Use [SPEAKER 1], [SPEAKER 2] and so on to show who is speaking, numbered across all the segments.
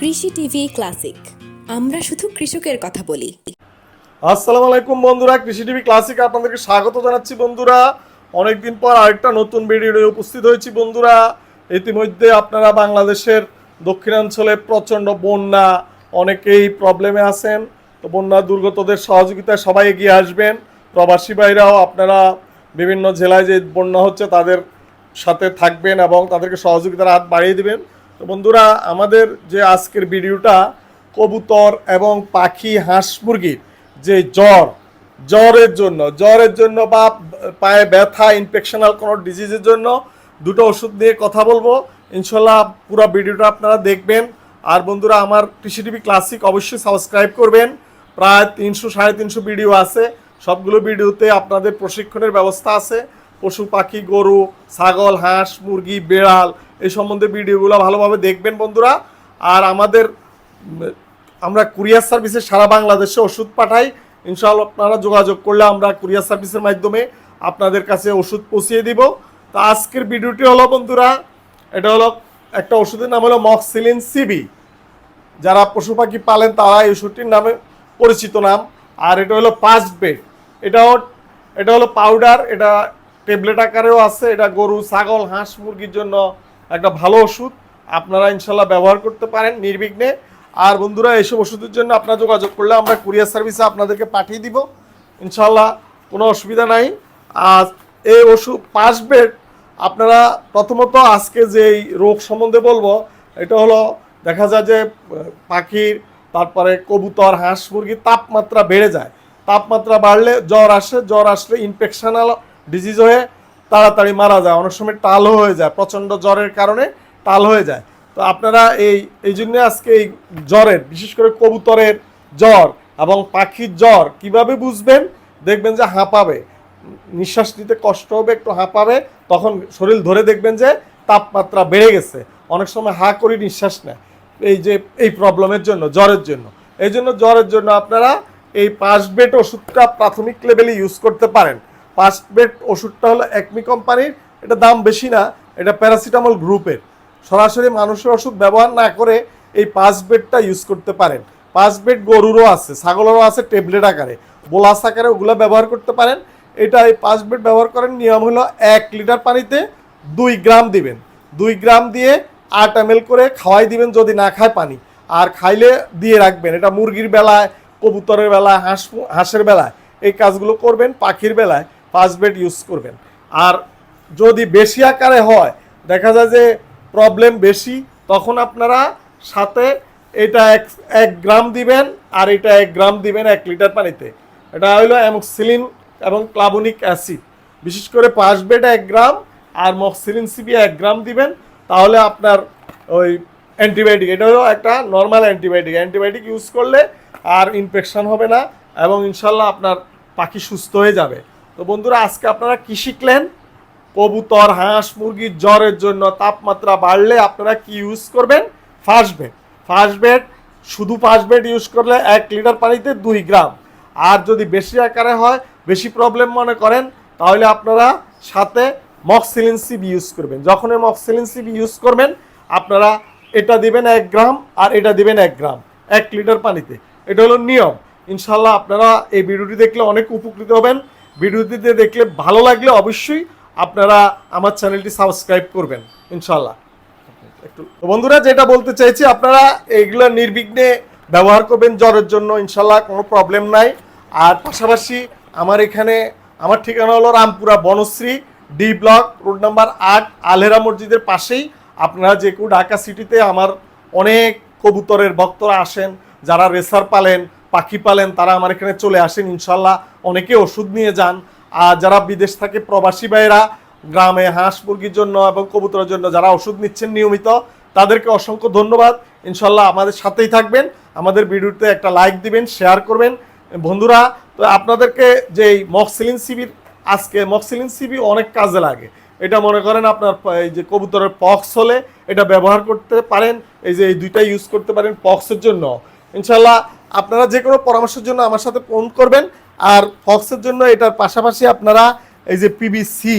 [SPEAKER 1] কৃষি TV classic. আমরা শুধু কৃষকের কথা বলি।
[SPEAKER 2] আসসালামু আলাইকুম বন্ধুরা, কৃষি টিভি ক্লাসিক আপনাদেরকে স্বাগত জানাচ্ছি বন্ধুরা। অনেকদিন পর আরেকটা নতুন ভিডিও নিয়ে উপস্থিত হয়েছি বন্ধুরা। ইতিমধ্যে আপনারা বাংলাদেশের দক্ষিণাঞ্চলে প্রচণ্ড বন্যা, অনেকেই প্রবলেমে আছেন। তো বন্যা দুর্গতদের সহযোগিতায় সবাই এগিয়ে আসবেন। প্রবাসী ভাইরাও আপনারা বিভিন্ন জেলায় যে বন্যা হচ্ছে তাদের সাথে থাকবেন এবং তাদেরকে সহযোগিতার হাত বাড়িয়ে দিবেন। তো বন্ধুরা, আমাদের যে আজকের ভিডিওটা, কবুতর এবং পাখি, হাঁস মুরগির যে জ্বর, জ্বরের জন্য জ্বরের জন্য বা পায়ে ব্যথা ইনফেকশনাল কোনো ডিজিজের জন্য দুটো ওষুধ নিয়ে কথা বলব। ইনশাল্লাহ পুরো ভিডিওটা আপনারা দেখবেন। আর বন্ধুরা, আমার কৃষি টিভি ক্লাসিক অবশ্যই সাবস্ক্রাইব করবেন। প্রায় তিনশো, সাড়ে তিনশো ভিডিও আছে। সবগুলো ভিডিওতে আপনাদের প্রশিক্ষণের ব্যবস্থা আছে। পশু, পাখি, গরু, ছাগল, হাঁস, মুরগি, বেড়াল এই সম্বন্ধে ভিডিওগুলো ভালোভাবে দেখবেন বন্ধুরা। আর আমাদের, আমরা কুরিয়ার সার্ভিসে সারা বাংলাদেশে ওষুধ পাঠাই। ইনশাআল্লাহ আপনারা যোগাযোগ করলে আমরা কুরিয়ার সার্ভিসের মাধ্যমে আপনাদের কাছে ওষুধ পৌঁছিয়ে দিব। তো আজকের ভিডিওটি হলো বন্ধুরা, এটা হলো একটা ওষুধের নাম হলো মক্সিলিন সিবি। যারা পশু পাখি পালেন তারা এই ওষুধটির নামে পরিচিত নাম। আর এটা হলো পাস্ট বেড। এটাও এটা হলো পাউডার, এটা ট্যাবলেট আকারেও আছে। এটা গরু, ছাগল, হাঁস, মুরগির জন্য একটা ভালো ওষুধ আপনারা ইনশাল্লাহ ব্যবহার করতে পারেন নির্বিঘ্নে। আর বন্ধুরা এইসব ওষুধের জন্য আপনারা যোগাযোগ করলে আমরা কুরিয়ার সার্ভিসে আপনাদেরকে পাঠিয়ে দিব। ইনশাল্লাহ কোনো অসুবিধা নাই। আর এই ওষুধ পাঁচ বেড আপনারা প্রথমত আজকে যেই রোগ সম্বন্ধে বলব, এটা হলো দেখা যায় যে, পাখির, তারপরে কবুতর, হাঁস মুরগির তাপমাত্রা বেড়ে যায়। তাপমাত্রা বাড়লে জ্বর আসে, জ্বর আসলে ইনফেকশনাল ডিজিজ হয়ে তাড়াতাড়ি মারা যায়। অনেক সময় টাল হয়ে যায়, প্রচণ্ড জ্বরের কারণে টাল হয়ে যায়। তো আপনারা এই এই জন্য আজকে এই জ্বরের, বিশেষ করে কবুতরের জ্বর এবং পাখির জ্বর কীভাবে বুঝবেন? দেখবেন যে হাঁপাবে। নিঃশ্বাস নিতে কষ্ট হবে, একটু হাঁপাবে, তখন শরীর ধরে দেখবেন যে তাপমাত্রা বেড়ে গেছে। অনেক সময় হা করি নিঃশ্বাস নেয়। এই যে, এই প্রবলেমের জন্য, জ্বরের জন্য। এই জন্য জ্বরের জন্য আপনারা এই পাঁচ বেড ওষুধটা প্রাথমিক লেভেলে ইউজ করতে পারেন। পাঁচ বেড ওষুধটা হলো একমি কোম্পানির এটা দাম বেশি না, এটা প্যারাসিটামল গ্রুপের সরাসরি মানুষের ওষুধ ব্যবহার না করে এই পাঁচ বেডটা ইউজ করতে পারেন। পাঁচ বেড গরুরও আছে, ছাগলেরও আছে ট্যাবলেট আকারে। বোলাস আকারে ওগুলো ব্যবহার করতে পারেন। এটা এই পাঁচ বেড ব্যবহার করার নিয়ম হলো এক লিটার পানিতে দুই গ্রাম দিবেন। দুই গ্রাম দিয়ে আট এম করে খাওয়াই দিবেন যদি না খায় পানি। আর খাইলে দিয়ে রাখবেন। এটা মুরগির বেলায়, কবুতরের বেলায়, হাঁস, হাঁসের বেলায়। এই কাজগুলো করবেন পাখির বেলায়। পাঁচ বেড ইউজ করবেন। আর যদি বেশি আকারে হয়, দেখা যায় যে প্রবলেম বেশি, তখন আপনারা সাথে এটা এক এক গ্রাম দিবেন আর এটা এক গ্রাম দিবেন এক লিটার পানিতে। এটা হলো অ্যামক্সিলিন এবং ক্লাবনিক অ্যাসিড বিশেষ করে পাঁচ বেড এক গ্রাম আর মক্সিলিন সিবি এক গ্রাম দিবেন, তাহলে আপনার ওই অ্যান্টিবায়োটিক এটা হলো একটা নর্মাল অ্যান্টিবায়োটিক অ্যান্টিবায়োটিক ইউজ করলে আর ইনফেকশন হবে না এবং ইনশাল্লাহ আপনার পাখি সুস্থ হয়ে যাবে। তো বন্ধুরা, আজকে আপনারা কি শিখলেন? কবুতর, হাঁস মুরগির জ্বরের জন্য তাপমাত্রা বাড়লে আপনারা কি ইউজ করবেন? ফার্স্ট বেড ফার্স্ট বেড শুধু ফার্স্ট বেড ইউজ করলে এক লিটার পানিতে দুই গ্রাম। আর যদি বেশি আকারে হয়, বেশি প্রবলেম মনে করেন, তাহলে আপনারা সাথে মক্সিলিন সিবি ইউজ করবেন। যখন এই মক্সিলিন সিবি ইউজ করবেন, আপনারা এটা দিবেন এক গ্রাম আর এটা দিবেন এক গ্রাম, এক লিটার পানিতে। এটা হলো নিয়ম। ইনশাল্লাহ আপনারা এই ভিডিওটি দেখলে অনেক উপকৃত হবেন। ভিডিওটিতে দেখলে ভালো লাগলে অবশ্যই আপনারা আমার চ্যানেলটি সাবস্ক্রাইব করবেন ইনশাল্লাহ একটু বন্ধুরা, যেটা বলতে চাইছি, আপনারা এইগুলো নির্বিঘ্নে ব্যবহার করবেন জ্বরের জন্য ইনশাল্লাহ কোনো প্রবলেম নাই। আর পাশাপাশি আমার এখানে, আমার ঠিকানা হলো Rampura Banasree, D block, road number আট, আলহেরা মসজিদের পাশেই। আপনারা যে কেউ ঢাকা সিটিতে আমার অনেক কবুতরের ভক্তরা আসেন, যারা রেসার পালেন পাখি পালেন, তারা আমার এখানে চলে আসেন, ইনশাল্লাহ অনেকে ওষুধ নিয়ে যান। আর যারা বিদেশ থাকে, প্রবাসী ভাইয়েরা, গ্রামে হাঁস মুরগির জন্য এবং কবুতরের জন্য যারা ওষুধ নিচ্ছেন নিয়মিত, তাদেরকে অসংখ্য ধন্যবাদ। ইনশাল্লাহ আমাদের সাথেই থাকবেন। আমাদের ভিডিওতে একটা লাইক দিবেন, শেয়ার করবেন। বন্ধুরা, তো আপনাদেরকে যে মক্সিলিন সিবির আজকে মক্সিলিন সিবি অনেক কাজে লাগে। এটা মনে করেন আপনার এই যে কবুতরের পক্স হলে এটা ব্যবহার করতে পারেন, এই যে এই দুইটা ইউজ করতে পারেন পক্সের জন্য। ইনশাল্লাহ আপনারা যে কোনো পরামর্শের জন্য আমার সাথে ফোন করবেন আর ফক্সের জন্য এটার পাশাপাশি আপনারা এই যে পিবিসি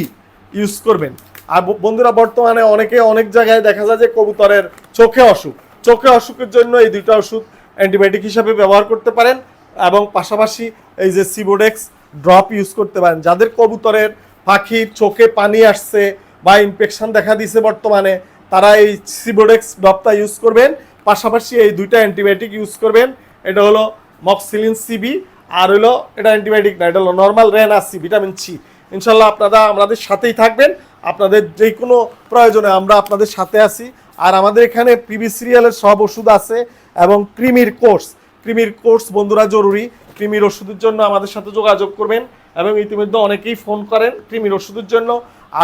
[SPEAKER 2] ইউজ করবেন। আর বন্ধুরা, বর্তমানে অনেকে অনেক জায়গায় দেখা যায় যে কবুতরের চোখে অসুখ। চোখে অসুখের জন্য এই দুইটা ওষুধ অ্যান্টিবায়োটিক হিসাবে ব্যবহার করতে পারেন এবং পাশাপাশি এই যে সিবোডেক্স ড্রপ ইউজ করতে পারেন। যাদের কবুতরের পাখির চোখে পানি আসছে বা ইনফেকশন দেখা দিছে বর্তমানে, তারা এই সিবোডেক্স ড্রপটা ইউজ করবেন। পাশাপাশি এই দুইটা অ্যান্টিবায়োটিক ইউজ করবেন। এটা হলো মক্সিলিন সিবি আর হলো এটা অ্যান্টিবায়োটিক না, এটা হলো নর্মাল রেন আসি ভিটামিন সি ইনশাল্লাহ আপনারা আমাদের সাথেই থাকবেন। আপনাদের যে কোনো প্রয়োজনে আমরা আপনাদের সাথে আছি। আর আমাদের এখানে পিবি সিরিয়ালের সব ওষুধ আছে এবং ক্রিমির কোর্স ক্রিমির কোর্স বন্ধুরা জরুরি। ক্রিমির ওষুধের জন্য আমাদের সাথে যোগাযোগ করবেন এবং ইতিমধ্যে অনেকেই ফোন করেন ক্রিমির ওষুধের জন্য।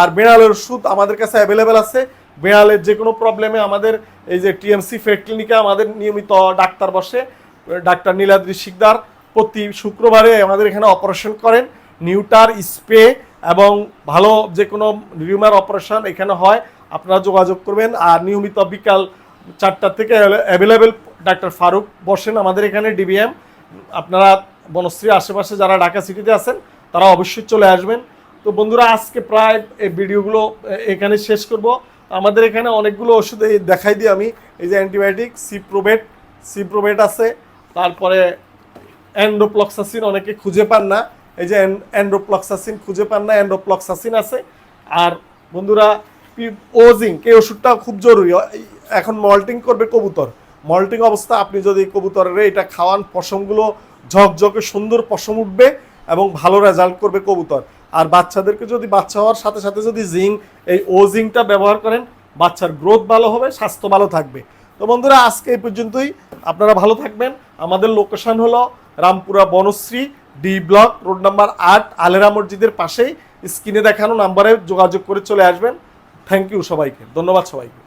[SPEAKER 2] আর বেড়ালের ওষুধ আমাদের কাছে অ্যাভেলেবেল আছে। বেড়ালের যে কোনো প্রবলেমে আমাদের এই যে টিএমসি ফেড ক্লিনিকে আমাদের নিয়মিত ডাক্তার বসে। ডাক্তার নীলাদ্রি শিকদার, প্রতি শুক্রবারে আমাদের এখানে অপারেশন করেন। নিউটার স্প্রে এবং ভালো যে কোনো রিউমার অপারেশন এখানে হয়। আপনারা যোগাযোগ করবেন আর নিয়মিত বিকাল চারটা থেকে অ্যাভেলেবেল ডাক্তার ফারুক বসেন আমাদের এখানে ডিবিএম আপনারা বনশ্রী আশেপাশে যারা ঢাকা সিটিতে আছেন, তারা অবশ্যই চলে আসবেন। তো বন্ধুরা, আজকে প্রায় এই ভিডিওগুলো এখানে শেষ করব। আমাদের এখানে অনেকগুলো ওষুধ দেখাই দিই আমি। এই যে অ্যান্টিবায়োটিক সিপ্রোবেট সিপ্রোবেট আছে। তারপরে অ্যান্ড্রোপ্লক্সাসিন অনেকে খুঁজে পান না। এই যে অ্যান্ড্রোপ্লক্সাসিন খুঁজে পান না অ্যান্ড্রোপ্লক্সাসিন আছে। আর বন্ধুরা ওজিঙ্ক এই ওষুধটা খুব জরুরি। এখন মল্টিং করবে কবুতর। মল্টিং অবস্থা, আপনি যদি কবুতরের এটা খাওয়ান, পশমগুলো ঝকঝকে সুন্দর পশম উঠবে এবং ভালো রেজাল্ট করবে কবুতর। আর বাচ্চাদেরকে যদি বাচ্চা হওয়ার সাথে সাথে যদি জিঙ্ক, এই ও জিঙ্কটা ব্যবহার করেন, বাচ্চার গ্রোথ ভালো হবে, স্বাস্থ্য ভালো থাকবে। তো বন্ধুরা, আজকে এই পর্যন্তই। আপনারা ভালো থাকবেন। আমাদের লোকেশন হলো Rampura Banasree, D block, road number আট, আলেরা মসজিদের পাশেই। স্ক্রিনে দেখানো নাম্বারে যোগাযোগ করে চলে আসবেন। থ্যাংক ইউ সবাইকে। ধন্যবাদ সবাইকে।